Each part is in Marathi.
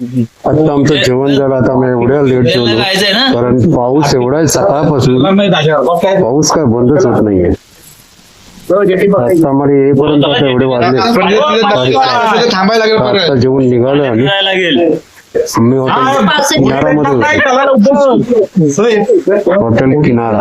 आता आमचं जेवण झालं आता आम्ही एवढ्या लेट जेवलो. कारण पाऊस एवढा आहे सकाळपासून पाऊस काय बंदच होत नाहीये. आम्हाला येईपर्यंत आता एवढे वाजले आता जेवण निघालं लागेल. आम्ही हॉटेल किनारामध्ये होतो. हॉटेल किनारा.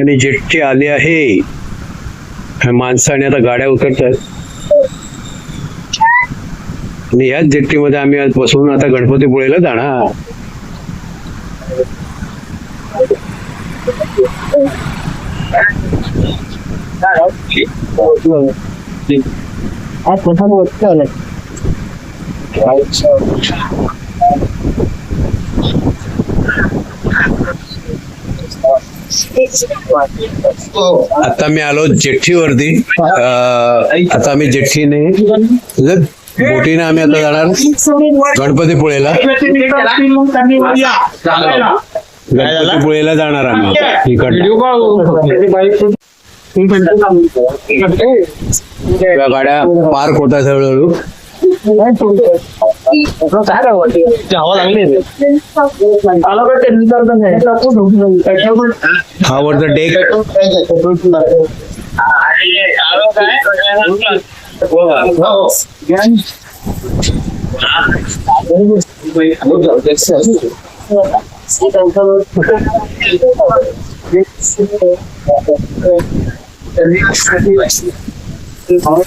आणि जेट्टी आली आहे. माणसाने आता गाड्या उतरतात. आणि याच जेट्टीमध्ये आम्ही आज बसून आता गणपतीपुळेला जाणार. आता मी आलो जेट्टीवरती अं, आता आम्ही जेट्टीने म्हणजे बोटीने आम्ही आता जाणार गणपतीपुळेला. गणपतीपुळेला जाणार आम्ही इकडनं. त्या गाड्या पार्क होतात हळूहळू हवा लागली हा डेक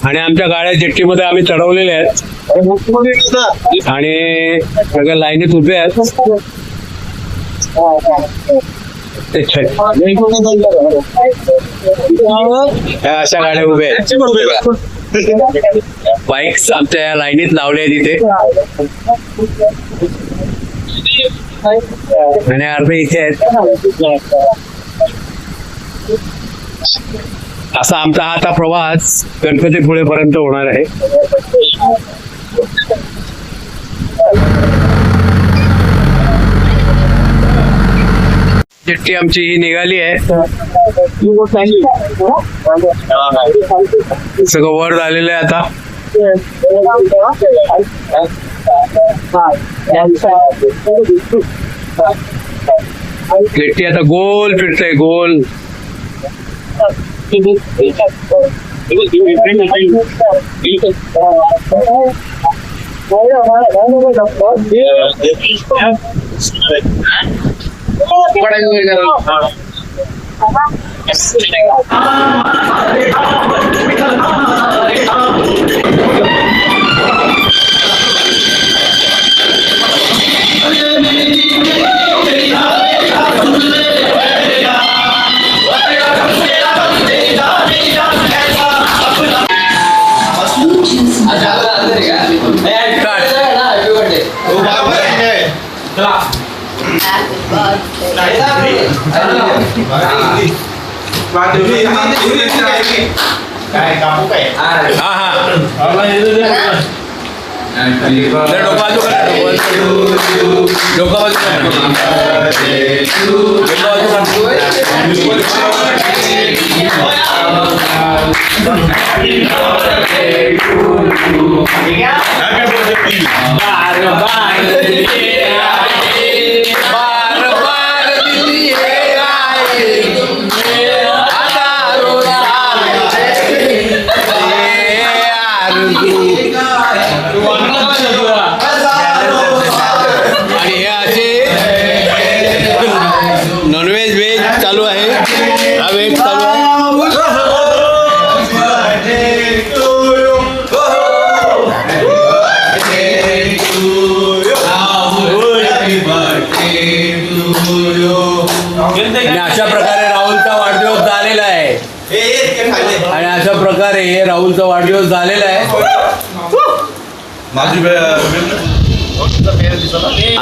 आणि आमच्या गाड्या जेट्टीमध्ये आम्ही चढवलेल्या आहेत. आणि सगळ्या लाईनीत उभे आहेत. ह्या अशा गाड्या उभ्या आहेत. बाईक्स आमच्या या लाईनीत लावल्या आहेत इथे. आणि अर्धे इथे आहेत. असा आमचा हा आता प्रवास गणपतीपुळेपर्यंत होणार आहे. जेट्टी आमची ही निघाली आहे. सगळं वर झालेलं आहे आता. जेट्टी आता गोल फिरतंय, गोल. हा हा तर डोकं बाजू करा, डोकं बाजू. डोकं बाजू करा. डोकं बाजू करा. बार बार दिलिये आहे. बार Ela é minha,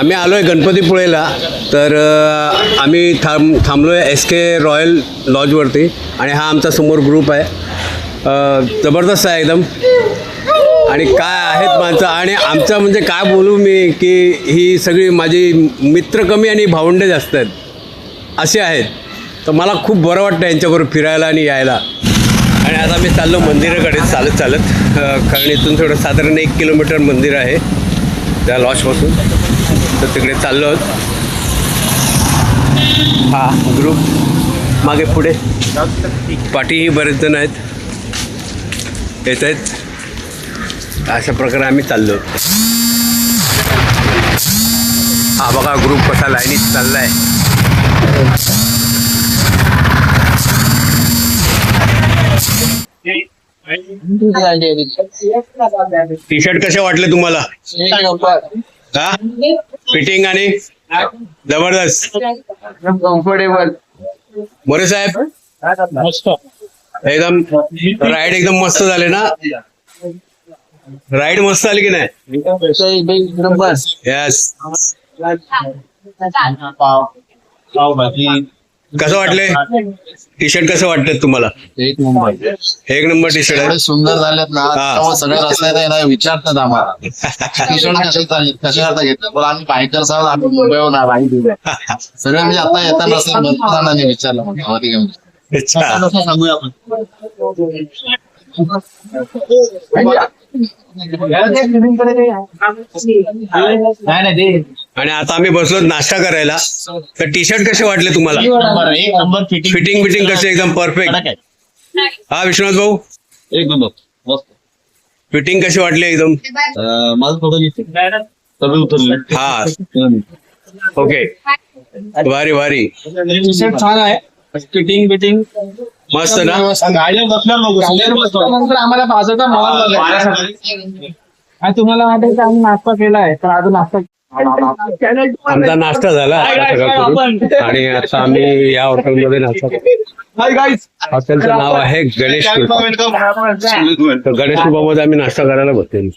आम्ही आलो आहे गणपतीपुळेला तर आम्ही थांब थांबलो आहे एस के रॉयल लॉजवरती आणि हा आमचा समोर ग्रुप आहे. जबरदस्त आहे एकदम. आणि काय आहेत माणसं आणि आमचं म्हणजे काय बोलू मी की ही सगळी माझी मित्र कमी आणि भावंडे जास्त आहेत. असे आहेत. तर मला खूप बरं वाटतं यांच्याबरोबर फिरायला आणि यायला. आणि आता मी चाललो मंदिराकडे चालत चालत. कारण इथून थोडं साधारण एक किलोमीटर मंदिर आहे त्या लॉजपासून तर तिकडे चाललो आहोत. हा ग्रुप मागे पुढे. पाठीही बरेच जण आहेत. येत आहेत. अशा प्रकारे आम्ही चाललो हा बघा ग्रुप कसा लाईनीत चाललाय. टी शर्ट कसे वाटले तुम्हाला? फिटिंग आणि जबरदस्त. कम्फर्टेबल मोरे साहेब एकदम राईड एकदम मस्त झाले ना? राईड मस्त आली की नाही? यस कसं वाटले टी शर्ट कसं वाटलं तुम्हाला? एक नंबर. एक नंबर टी शर्ट एवढे आहे सुंदर झालेत ना सगळे रस्त्यात आहे ना विचारतात आम्हाला. किशोर कशा कशा घेतलं पण आम्ही बायकर्स आहोत आम्ही मुंबईहून आलो. सगळे म्हणजे आता येताना असं भरपूर जणांनी विचारलं. अच्छा. सांगूया आपण. आणि आता आम्ही बसलो नाश्ता करायला. तर टी शर्ट कसे वाटले तुम्हाला? नंबर एक नंबर फिटिंग फिटिंग बिटिंग कसे? एकदम परफेक्ट हा विश्वनाथ भाऊ? एक नंबर. मस्त. फिटिंग कशी वाटली एकदम? माझं थोडं हा ओके. भारी भारी. छान आहे. फिटिंग बिटिंग मस्त ना? आम्हाला मॉल आणि तुम्हाला वाटायचं आम्ही नाश्ता केलाय तर अजून नाश्ता आमचा नाश्ता झाला आता. आणि आता आम्ही या हॉटेलमध्ये नाश्ता. हॉटेलचं नाव आहे गणेश तर गणेश कृपामध्ये आम्ही नाश्ता करायला बसलेलो.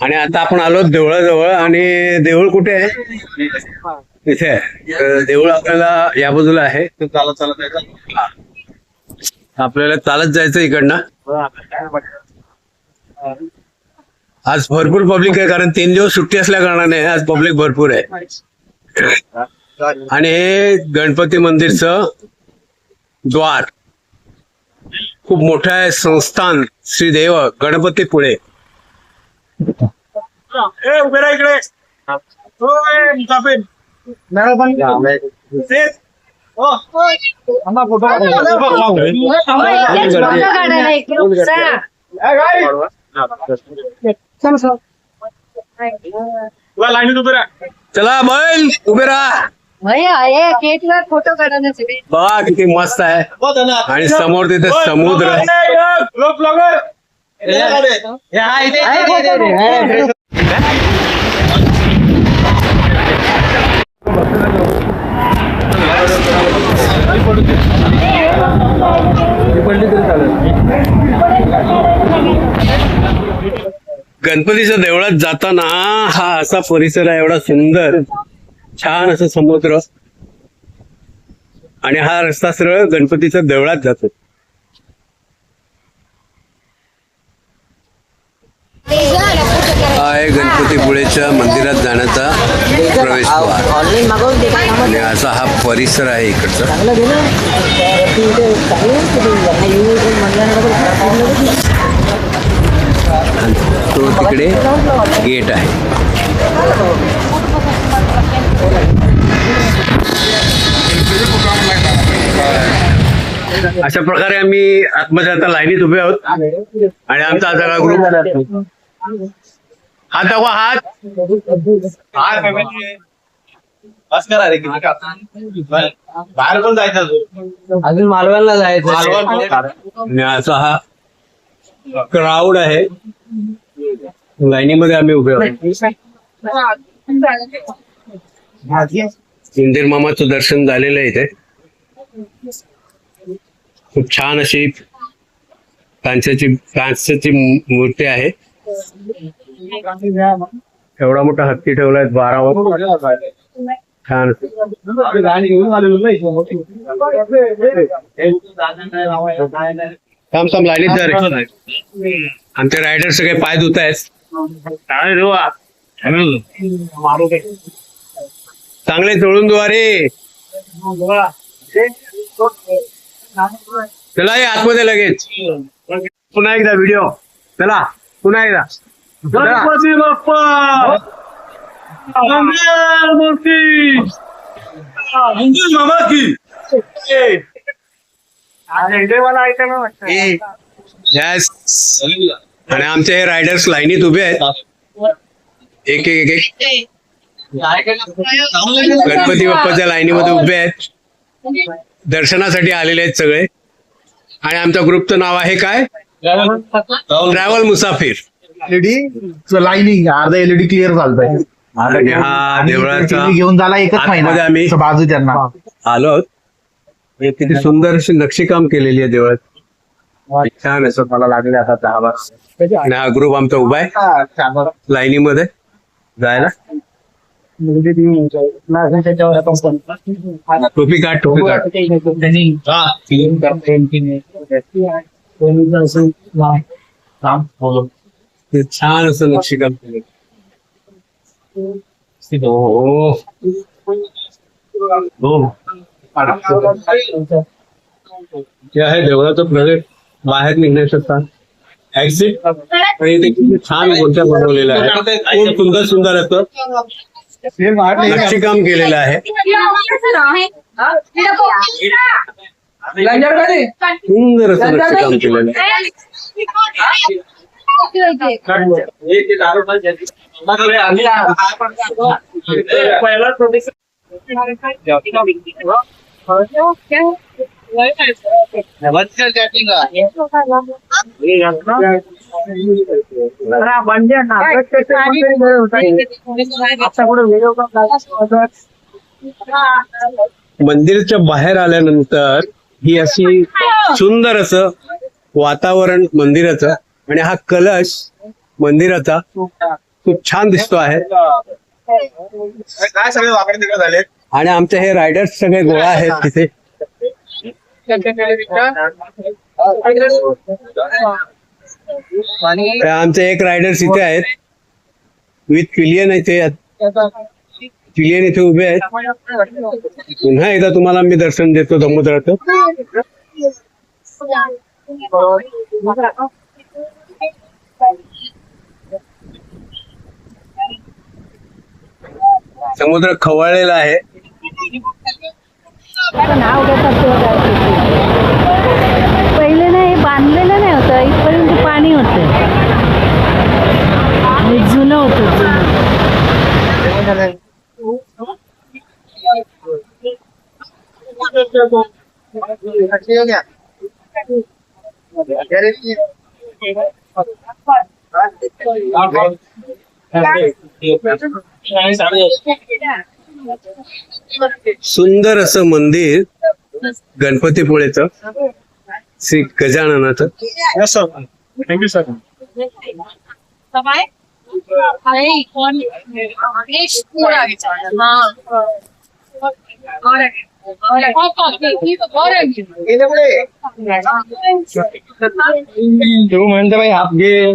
आणि आता आपण आलो देवळाजवळ. आणि देऊळ कुठे आहे? इथे आहे. तर देऊळ आपल्याला या बाजूला आहे. चालत चालत यायचं. आपल्याला चालत जायचं इकडनं. आज भरपूर पब्लिक आहे कारण तीन दिवस सुट्टी असल्या कारणाने आज पब्लिक भरपूर आहे. आणि हे गणपती मंदिरचं द्वार. खूप मोठं आहे संस्थान श्री देव गणपती पुळे. चला बैल उभे राहा। हे फोटो बघा किती मस्त आहे आणि समोर तिथे समुद्र। गणपतीच्या देवळात जाताना हा असा परिसर आहे एवढा सुंदर. छान असं समुद्र. आणि हा रस्ता सरळ गणपतीच्या देवळात जातो हा आहे गणपतीपुळेच्या मंदिरात जाण्याचा प्रवेशद्वार. आणि असा हा परिसर आहे इकडचा. तो तिकडे गेट आहे. अशा प्रकारे आम्ही आतमध्ये आता लाईनीत उभे आहोत. आणि आमचा हा ग्रुप हात दाखवा हात. बस करा रे किती का? बाहेर पण जायचं अजून. अजून मालवणला जायचं. आणि असा हा क्राऊड आहे. लाईनीमध्ये आम्ही उभे आहोत. इंदिर मामाचं दर्शन झालेलं आहे इथे. खूप छान अशी कांस्याची कांस्याची मू- मूर्ती आहे. एवढा मोठा हत्ती ठेवलाय बारावर छान. थांब थांब लागली सर आमचे रायडर सगळे पाय धुत आहेत चांगले चोळून धुवा चला आतमध्ये लगेच. पुन्हा एकदा व्हिडिओ चला पुन्हा एकदा. गणपती बाप्पा मंगल मूर्ती! मंगल मामा की! Yes. आणि आमचे हे रायडर्स लाईनीत उभे आहेत. एक एक एक एक. गणपती बाप्पाच्या लाईनीमध्ये उभे आहेत. दर्शनासाठी आलेले आहेत सगळे. आणि आमच्या ग्रुपचं नाव आहे काय? ट्रॅव्हल मुसाफिर. एलईडी लाईनिंग अर्धा एलईडी क्लिअर चालतंय आणि हा देवळाचा. TV घेऊन झाला एकच आतमध्ये महिना आम्ही- तो बाजू त्यांना. आलो आहोत. हे किती सुंदर अशी नक्षीकाम केलेली आहे देवळात. छान असं मला लागले आता दहा बार. आणि हा ग्रुप आमचा उभा आहे. लाईनीमध्ये जायला. टोपी काढ टोपी काढ. हे छान असं नक्षीकाम केलं हो हो हे आहे देवळाचं प्रवेश बाहेर निघण्याचं स्थान एक्झिट आणि इथे किती छान गोष्ट बनवलेलं आहे खूप सुंदर सुंदर असं नक्षीकाम केलेलं आहे सुंदर असं नक्षीकाम केलेलं आहे मंदिरच्या बाहेर आल्यानंतर ही अशी सुंदर असं वातावरण मंदिराचं. आणि हा कलश मंदिराचा खूप छान दिसतो आहे. काय सगळे वाकडे तिकडे झाले आणि आमचे हे रायडर्स सगळे गोळा आहेत तिथे. आमचे एक रायडर्स इथे आहेत. विथ पिलियन इथे पिलियन इथे उभे आहेत. पुन्हा एकदा तुम्हाला मी दर्शन देतो समुद्राचं समुद्र खवळलेला आहे. पहिले नाही बांधलेलं नाही होतं. इथपर्यंत पाणी होतं. आणि जुनं होतं जुनं. सुंदर असं मंदिर गणपतीपुळेचं. श्री गजाननाचं. थँक्यू सर तू म्हणतो भाई हाफ घे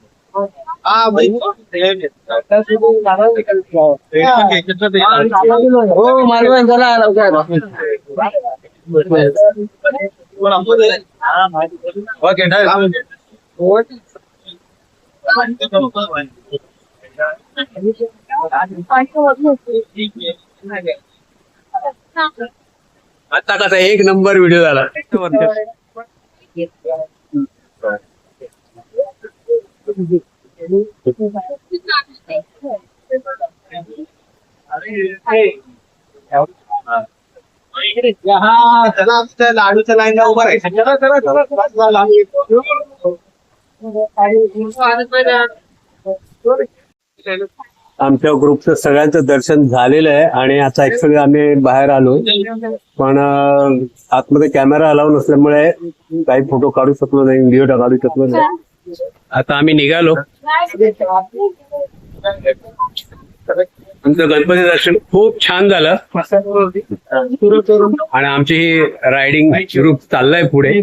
मालवण चला ओके आता कसा एक नंबर व्हिडिओ झाला. लाडूचं लाईन उभं राहायचं आमच्या ग्रुपचं सगळ्यांचं दर्शन झालेलं आहे आणि आता ऍक्च्युली आम्ही बाहेर आलो पण आतमध्ये कॅमेरा अलाव नसल्यामुळे काही फोटो काढू शकलो नाही व्हिडिओ काढू शकलो नाही. आता आम्ही निघालो. आमचं गणपती दर्शन खूप छान झालं. आणि आमची ही रायडिंग ग्रुप चाललाय पुढे.